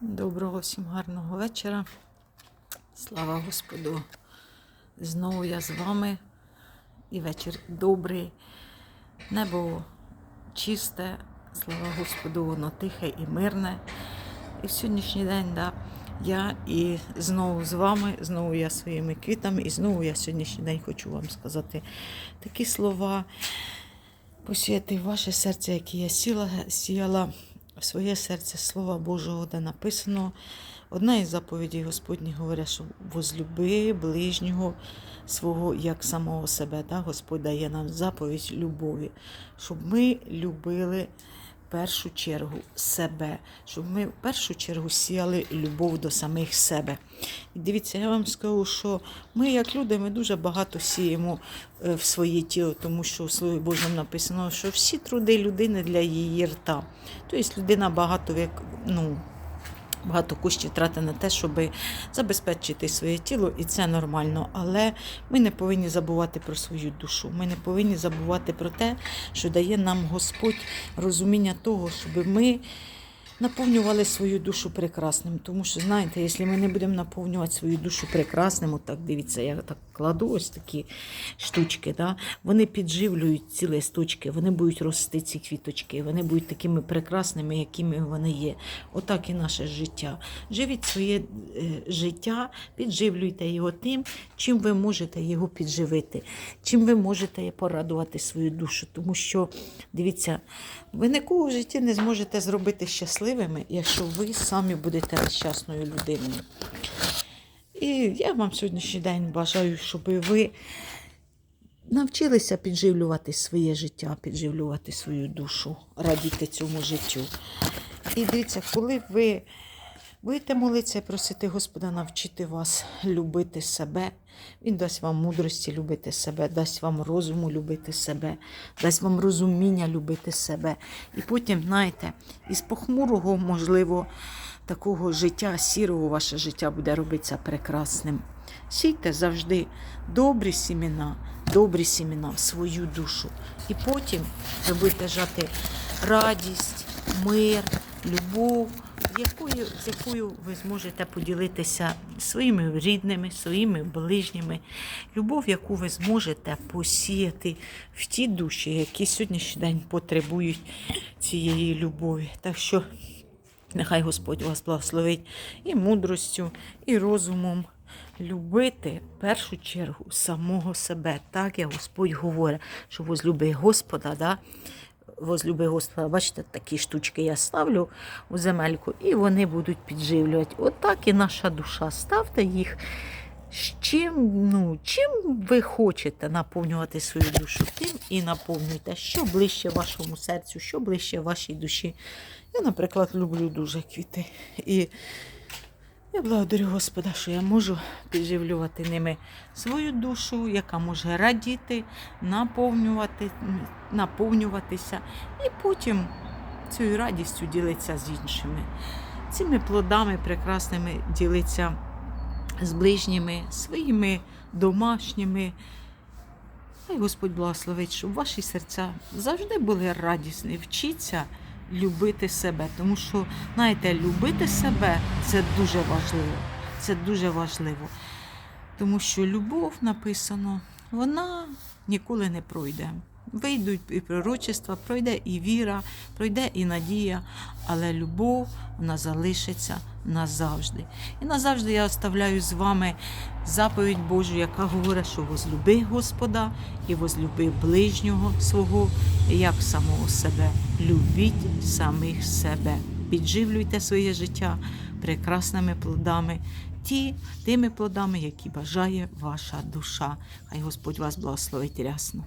Доброго всім гарного вечора. Слава Господу. Знову я з вами. І вечір добрий. Небо чисте, слава Господу, воно тихе і мирне. І в сьогоднішній день, да, я і знову з вами, знову я своїми квітами, і знову я сьогоднішній день хочу вам сказати такі слова. Посіяти ваше серце, які я сіла, сіяла в своє серце Слова Божого, де написано. Одна із заповідей Господніх говорить, що возлюби ближнього свого як самого себе. Да? Господь дає нам заповідь любові, щоб ми любили першу чергу себе, щоб ми в першу чергу сіяли любов до самих себе. І дивіться, я вам скажу, що ми, як люди, ми дуже багато сіємо е, в своє тіло, тому що в Слові Божому написано, що всі труди людини для її рта. Тобто людина багато ну, багато коштів трати на те, щоб забезпечити своє тіло, і це нормально. Але ми не повинні забувати про свою душу. Ми не повинні забувати про те, що дає нам Господь розуміння того, щоб ми. Наповнювали свою душу прекрасним, тому що знаєте, якщо ми не будемо наповнювати свою душу прекрасним, от так дивіться, я так кладу ось такі штучки, да? вони підживлюють ці листочки, вони будуть рости ці квіточки, вони будуть такими прекрасними, якими вони є. Отак і наше життя. Живіть своє е, життя, підживлюйте його тим, чим ви можете його підживити, чим ви можете порадувати свою душу. Тому що, дивіться, ви нікого в житті не зможете зробити щасливими, якщо ви самі будете нещасною людиною. І я вам сьогоднішній день бажаю, щоб ви навчилися підживлювати своє життя, підживлювати свою душу, радіти цьому життю. І дивіться, коли ви будете молитися і просити Господа навчити вас любити себе, Він дасть вам мудрості любити себе, дасть вам розуму любити себе, дасть вам розуміння любити себе. І потім, знаєте, із похмурого, можливо, такого життя, сірого ваше життя буде робитися прекрасним. Сійте завжди добрі сімена, добрі сімена в свою душу. І потім ви будете жати радість, мир, любов, якою, з якою ви зможете поділитися своїми рідними, своїми ближніми. Любов, яку ви зможете посіяти в ті душі, які сьогоднішній день потребують цієї любові. Так що Нехай Господь вас благословить і мудростю, і розумом любити в першу чергу самого себе. Так як Господь говорить, що возлюби Господа, да? Возлюби Господа, бачите, такі штучки я ставлю у земельку, і вони будуть підживлювати. Отак і наша душа. Ставте їх. з Чим, ну, чим ви хочете наповнювати свою душу, тим і наповнюйте, що ближче вашому серцю, що ближче вашій душі. Я, наприклад, люблю дуже квіти. І я благодарю Господа, що я можу підживлювати ними свою душу, яка може радіти, наповнювати, наповнюватися, і потім цією радістю ділитися з іншими. Цими плодами прекрасними ділитися з ближніми, своїми домашніми. Хай Господь благословить, щоб ваші серця завжди були радісні. Вчіться любити себе. Тому що, знаєте, любити себе це дуже важливо. Це дуже важливо. Тому що любов написано, вона ніколи не пройде. Вийдуть і пророчества, пройде і віра, пройде і надія, але любов вона залишиться назавжди. І назавжди я оставляю з вами заповідь Божу, яка говорить, що возлюби Господа і возлюби ближнього свого, як самого себе. Любіть самих себе. Підживлюйте своє життя прекрасними плодами, ті, тими плодами, які бажає ваша душа. Хай Господь вас благословить рясно.